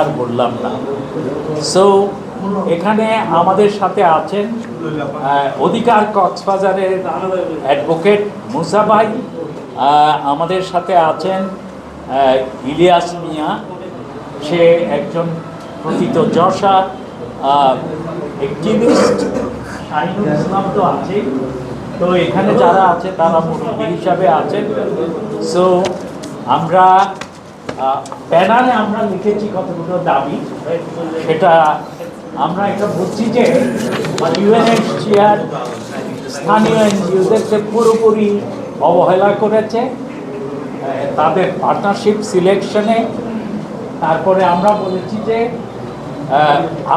আর বললাম না। সো এখানে আমাদের সাথে আছেন অধিকার কক্সবাজারের অ্যাডভোকেট মুসা ভাই আমাদের সাথে আছেন ইলিয়াস মিয়া। সে একজন প্রকৃত যশা অ্যাক্টিভিস্ট শাহিনুল ইসলাম তো আছেই। তো এখানে যারা আছে, তারা মুরব্বী হিসাবে আছেন। সো আমরা ব্যানারে আমরা লিখেছি কতগুলো দাবি, সেটা আমরা এটা বুঝছি যে ইউএনএইচসিআর স্থানীয় এনজিওদেরকে পুরোপুরি অবহেলা করেছে তাদের পার্টনারশিপ সিলেকশনে তারপরে আমরা বলেছি যে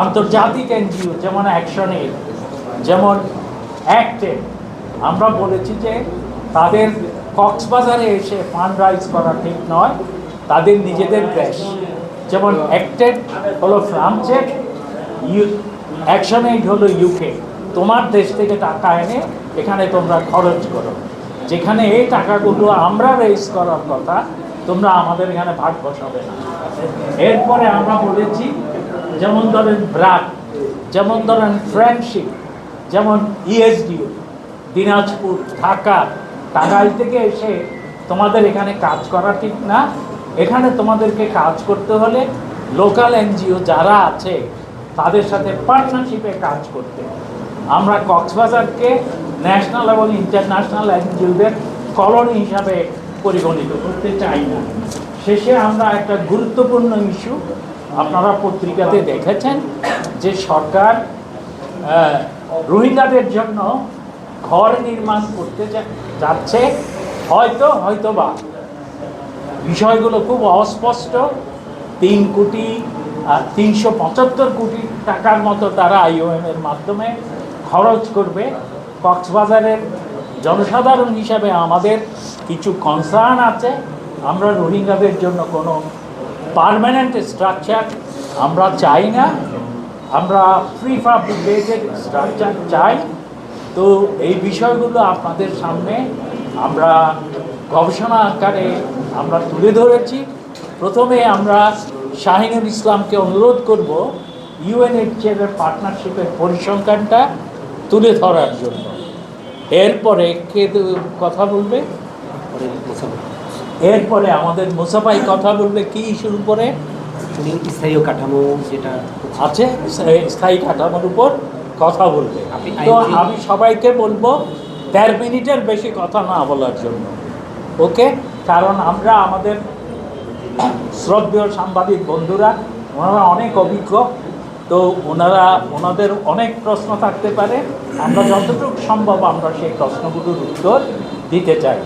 আন্তর্জাতিক এনজিও যেমন অ্যাকশন যেমন অ্যাক্টে আমরা বলেছি যে, তাদের কক্সবাজারে এসে ফান্ড রাইজ করা ঠিক নয়। তাদের নিজেদের দেশ যেমন অ্যাক্টেড হলো ফ্রান্সের ইউ অ্যাকশন এইড হলো ইউকে তোমার দেশ থেকে টাকা এনে এখানে তোমরা খরচ করো। যেখানে এই টাকাগুলো আমরা রেজ করার কথা, তোমরা আমাদের এখানে ভাগ বসাবে না। এরপরে আমরা বলেছি, যেমন ধরেন ব্রাক, যেমন ধরেন ফ্রেন্ডশিপ যেমন ইএসডিও দিনাজপুর, ঢাকা, টাঙ্গাইল থেকে এসে তোমাদের এখানে কাজ করা ঠিক না এখানে তোমাদেরকে কাজ করতে হলে লোকাল এনজিও যারা আছে, তাদের সাথে পার্টনারশিপে কাজ করতে। আমরা কক্সবাজারকে ন্যাশনাল এবং ইন্টারন্যাশনাল এনজিওদের কলোনি হিসাবে পরিগণিত করতে চাই না। শেষে আমরা একটা গুরুত্বপূর্ণ ইস্যু আপনারা পত্রিকাতে দেখেছেন, যে সরকার রোহিঙ্গাদের জন্য ঘর নির্মাণ করতে যাচ্ছে। হয়তো হয়তো বা বিষয়গুলো খুব অস্পষ্ট। তিন কোটি তিনশো পঁচাত্তর কোটি টাকার মতো তারা আইওএম এর মাধ্যমে খরচ করবে। কক্সবাজারের জনসাধারণ হিসাবে আমাদের কিছু কনসার্ন আছে। আমরা রোহিঙ্গাদের জন্য কোনো পার্মানেন্ট স্ট্রাকচার আমরা চাই না। আমরা ফ্রি পাবলিকেটেড স্ট্রাকচার চাই। তো এই বিষয়গুলো আপনাদের সামনে আমরা গবেষণা আকারে আমরা তুলে ধরেছি। প্রথমে আমরা শাহিনুল ইসলামকে অনুরোধ করব ইউএনএইচএর পার্টনারশিপের পরিসংখ্যানটা তুলে ধরার জন্য। এরপরে কে কথা বলবে? এরপরে আমাদের মুসাফাই কথা বলবে কি শুরু করে স্থায়ী কাঠামো যেটা আছে স্থায়ী- কাঠামোর উপর কথা বলবে। তো আমি সবাইকে বলব দেড় মিনিটের বেশি কথা না বলার জন্য। ওকে? কারণ আমরা আমাদের শ্রদ্ধেয় সাংবাদিক বন্ধুরা, ওনারা অনেক অভিজ্ঞ, তো ওনারা, ওনাদের অনেক প্রশ্ন থাকতে পারে। আমরা যতটুকু সম্ভব আমরা সেই প্রশ্নগুলোর উত্তর দিতে চাই।